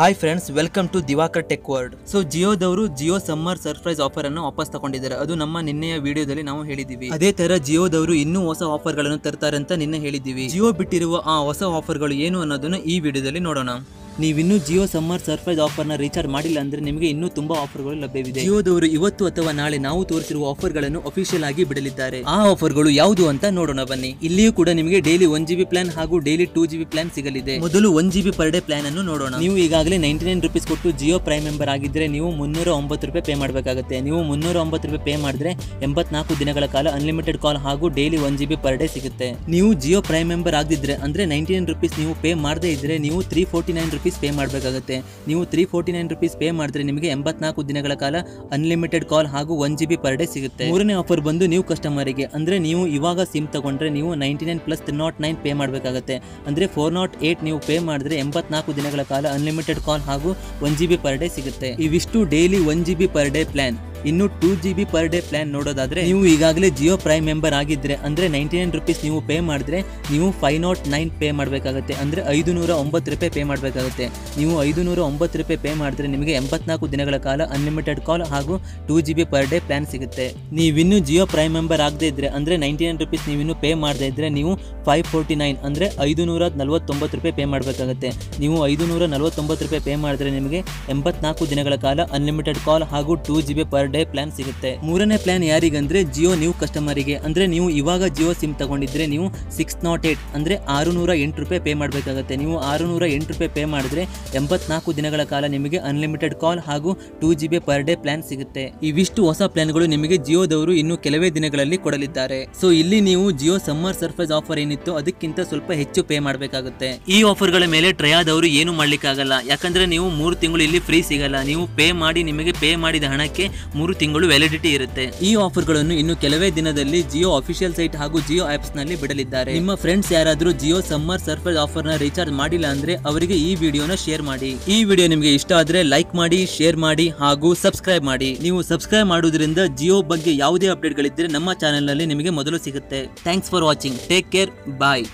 Hi friends welcome to Diwakar tech world so ಜಿಯೋದವರು Jio summer surprise offer ಅನ್ನು ವಾಪಸ್ ತಗೊಂಡಿದ್ದಾರೆ. ಅದು ನಮ್ಮ ನಿನ್ನೆಯ ವಿಡಿಯೋದಲ್ಲಿ ನಾವು ಹೇಳಿದ್ದೀವಿ. ಅದೇ ತರ ಜಿಯೋದವರು ಇನ್ನೂ ಹೊಸ ಆಫರ್ಗಳನ್ನು ತರ್ತಾರೆ ಅಂತ ನಿನ್ನೆ ಹೇಳಿದ್ದೀವಿ. ಜಿಯೋ ಬಿಟ್ಟಿರುವ ಆ ಹೊಸ ಆಫರ್ಗಳು ಏನು ಅನ್ನೋದನ್ನು ಈ ವಿಡಿಯೋದಲ್ಲಿ ನೋಡೋಣ. ನೀವಿನ್ನೂ ಜಿಯೋ ಸಮ್ಮರ್ ಸರ್ಪ್ರೈಸ್ ಆಫರ್ನ ರೀಚಾರ್ಜ್ ಮಾಡಿಲ್ಲ ಅಂದ್ರೆ ನಿಮಗೆ ಇನ್ನೂ ತುಂಬಾ ಆಫರ್ಗಳು ಲಭ್ಯವಿದೆ. ಜಿಯೋದವರು ಇವತ್ತು ಅಥವಾ ನಾಳೆ ನಾವು ತೋರಿಸಿರುವ ಆಫರ್ಗಳನ್ನು ಅಫಿಷಿಯಲ್ ಆಗಿ ಬಿಡಲಿದ್ದಾರೆ. ಆ ಆಫರ್ಗಳು ಯಾವುದು ಅಂತ ನೋಡೋಣ ಬನ್ನಿ. ಇಲ್ಲಿಯೂ ಕೂಡ ನಿಮಗೆ daily one G B plan ಹಾಗೂ daily two G B plan ಸಿಗಲಿದೆ. ಮೊದಲು one G B per day plan ಅನ್ನು ನೋಡೋಣ. ನೀವು ಈಗಾಗಲೇ ನೈಂಟಿ ನೈನ್ ರುಪೀಸ್ ಕೊಟ್ಟು ಜಿಯೋ ಪ್ರೈಮ್ ಮೆಂಬರ್ ಆಗಿದ್ರೆ ನೀವು ಮುನ್ನೂರ ಒಂಬತ್ತು ರೂಪಾಯಿ ಪೇ ಮಾಡಬೇಕಾಗುತ್ತೆ. ನೀವು ಮುನ್ನೂರ ಒಂಬತ್ತು ರೂಪಾಯಿ ಪೇ ಮಾಡಿದ್ರೆ ಎಂಬತ್ನಾಲ್ಕು ದಿನಗಳ ಕಾಲ ಅನ್ಲಿಮಿಟೆಡ್ ಕಾಲ್ ಹಾಗೂ daily one G B per day ಸಿಗುತ್ತೆ. ನೀವು ಜಿಯೋ ಪ್ರೈಮ್ ಮೆಂಬರ್ ಆಗಿದ್ರೆ ಅಂದ್ರೆ ನೈಂಟಿ ನೈನ್ ರುಪೀಸ್ ನೀವು ಪೇ ಮಾಡದೇ ಇದ್ರೆ ನೀವು three forty nine rupees pay ಮಾಡಬೇಕಾಗುತ್ತೆ. ನೀವು three forty nine rupees pay ಮಾಡಿದ್ರೆ ನಿಮಗೆ ಎಂಬತ್ನಾಲ್ಕು ದಿನಗಳ ಕಾಲ ಅನ್ಲಿಮಿಟೆಡ್ ಕಾಲ್ ಹಾಗೂ one G B per day ಸಿಗುತ್ತೆ. ಮೂರನೇ ಆಫರ್ ಬಂದು ನೀವು ಕಸ್ಟಮರಿಗೆ ಅಂದ್ರೆ ನೀವು ಇವಾಗ ಸಿಮ್ ತಗೊಂಡ್ರೆ ನೀವು ninety nine plus three nought nine pay ಮಾಡಬೇಕಾಗುತ್ತೆ. ಅಂದ್ರೆ ಫೋರ್ ನಾಟ್ ಏಟ್ ನೀವು ಪೇ ಮಾಡಿದ್ರೆ ಎಂಬತ್ನಾಲ್ಕು ದಿನಗಳ ಕಾಲ ಅನ್ಲಿಮಿಟೆಡ್ ಕಾಲ್ ಹಾಗೂ one G B per day ಸಿಗುತ್ತೆ. ಇವಿಷ್ಟು daily one G B per day plan ಇನ್ನು two G B per day plan ನೋಡೋದಾದ್ರೆ ನೀವು ಈಗಾಗಲೇ ಜಿಯೋ ಪ್ರೈಮ್ ಮೆಂಬರ್ ಆಗಿದ್ರೆ ಅಂದ್ರೆ ನೈಂಟಿ ನೈನ್ ರುಪೀಸ್ ನೀವು ಪೇ ಮಾಡಿದ್ರೆ ನೀವು ಫೈವ್ ನಾಟ್ ನೈನ್ ಪೇ ಮಾಡಬೇಕಾಗುತ್ತೆ. ಅಂದ್ರೆ ಐದು ನೂರ ಒಂಬತ್ತು ರೂಪಾಯಿ ಪೇ ಮಾಡಬೇಕಾಗುತ್ತೆ. ನೀವು ಐದು ನೂರ ಒಂಬತ್ತು ರೂಪಾಯಿ ಪೇ ಮಾಡಿದ್ರೆ ನಿಮಗೆ ಎಂಬತ್ನಾಲ್ಕು ದಿನಗಳ ಕಾಲ ಅನ್ಲಿಮಿಟೆಡ್ ಕಾಲ್ ಹಾಗೂ two G B per day plan ಸಿಗುತ್ತೆ. ನೀವಿನ್ನು ಜಿಯೋ ಪ್ರೈಮ್ ಮೆಂಬರ್ ಆಗದೇ ಇದ್ರೆ ಅಂದ್ರೆ ನೈಂಟಿ ನೈನ್ ರುಪೀಸ್ ನೀವಿನ್ನು ಪೇ ಮಾಡದೇ ಇದ್ರೆ ನೀವು ಫೈವ್ ಫೋರ್ಟಿ ನೈನ್ ಅಂದ್ರೆ ಐದು ನೂರ ನಲವತ್ತೊಂಬತ್ತು ರೂಪಾಯಿ ಪೇ ಮಾಡಬೇಕಾಗುತ್ತೆ. ನೀವು ಐದು ನೂರ ನಲವತ್ತೊಂಬತ್ತು ರೂಪಾಯಿ ಪೇ ಮಾಡಿದ್ರೆ ನಿಮಗೆ ಎಂಬತ್ನಾಲ್ಕು ದಿನಗಳ ಕಾಲ ಅನ್ಲಿಮಿಟೆಡ್ ಕಾಲ್ ಹಾಗೂ two G B per day plan ಸಿಗುತ್ತೆ. ಮೂರನೇ ಪ್ಲಾನ್ ಯಾರಿಗಂದ್ರೆ ಜಿಯೋ ನ್ಯೂ ಕಸ್ಟಮರಿಗೆ ಅಂದ್ರೆ ನೀವು ಇವಾಗ ಜಿಯೋ ಸಿಮ್ ತಗೊಂಡಿದ್ರೆ ನೀವು ಸಿಕ್ಸ್ ನಾಟ್ ಏಟ್ ಅಂದ್ರೆ ಆರುನೂರ ಎಂಟು ರೂಪಾಯಿ ಪೇ ಮಾಡಬೇಕಾಗುತ್ತೆ. ನೀವು ಆರುನೂರ ಎಂಟು ರೂಪಾಯಿ ಪೇ ಮಾಡಿದ್ರೆ ಎಂಬತ್ನಾಲ್ಕು ದಿನಗಳ ಕಾಲ ನಿಮಗೆ ಅನ್ಲಿಮಿಟೆಡ್ ಕಾಲ್ ಹಾಗೂ two G B per day plan ಸಿಗುತ್ತೆ. ಇವಿಷ್ಟು ಹೊಸ ಪ್ಲಾನ್ಗಳು ನಿಮಗೆ ಜಿಯೋದವರು ಇನ್ನು ಕೆಲವೇ ದಿನಗಳಲ್ಲಿ ಕೊಡಲಿದ್ದಾರೆ. ಸೊ ಇಲ್ಲಿ ನೀವು ಜಿಯೋ ಸಮ್ಮರ್ ಸರ್ಫೈಸ್ ಆಫರ್ ಏನಿತ್ತು ಅದಕ್ಕಿಂತ ಸ್ವಲ್ಪ ಹೆಚ್ಚು ಪೇ ಮಾಡಬೇಕಾಗುತ್ತೆ. ಈ ಆಫರ್ಗಳ ಮೇಲೆ ಟ್ರಯಾದವರು ಏನು ಮಾಡ್ಲಿಕ್ಕಾಗಲ್ಲ. ಯಾಕಂದ್ರೆ ನೀವು ಮೂರು ತಿಂಗಳು ಇಲ್ಲಿ ಫ್ರೀ ಸಿಗಲ್ಲ. ನೀವು ಪೇ ಮಾಡಿ ನಿಮಗೆ ಪೇ ಮಾಡಿದ ಹಣಕ್ಕೆ ಮೂರು ತಿಂಗಳು ವ್ಯಾಲಿಡಿಟಿ ಇರುತ್ತೆ. ಈ ಆಫರ್ಗಳನ್ನು ಇನ್ನು ಕೆಲವೇ ದಿನದಲ್ಲಿ ಜಿಯೋ ಅಫಿಷಿಯಲ್ ಸೈಟ್ ಹಾಗೂ ಜಿಯೋ ಆಪ್ಸ್ನಲ್ಲಿ ಬಿಡಲಿದ್ದಾರೆ. ನಿಮ್ಮ ಫ್ರೆಂಡ್ಸ್ ಯಾರಾದರೂ ಜಿಯೋ ಸಮ್ಮರ್ ಸರ್ಫೈಸ್ ಆಫರ್ನ ರೀಚಾರ್ಜ್ ಮಾಡಿಲ್ಲ ಅಂದ್ರೆ ಅವರಿಗೆ ಈ ವಿಡಿಯೋನ ಶೇರ್ ಮಾಡಿ. ಈ ವಿಡಿಯೋ ನಿಮಗೆ ಇಷ್ಟ ಆದ್ರೆ ಲೈಕ್ ಮಾಡಿ ಶೇರ್ ಮಾಡಿ ಹಾಗೂ ಸಬ್ಸ್ಕ್ರೈಬ್ ಮಾಡಿ. ನೀವು ಸಬ್ಸ್ಕ್ರೈಬ್ ಮಾಡುವುದರಿಂದ ಜಿಯೋ ಬಗ್ಗೆ ಯಾವುದೇ ಅಪ್ಡೇಟ್ಗಳಿದ್ದರೆ ನಮ್ಮ ಚಾನೆಲ್ನಲ್ಲಿ ನಿಮಗೆ ಮೊದಲು ಸಿಗುತ್ತೆ. Thanks for watching take care bye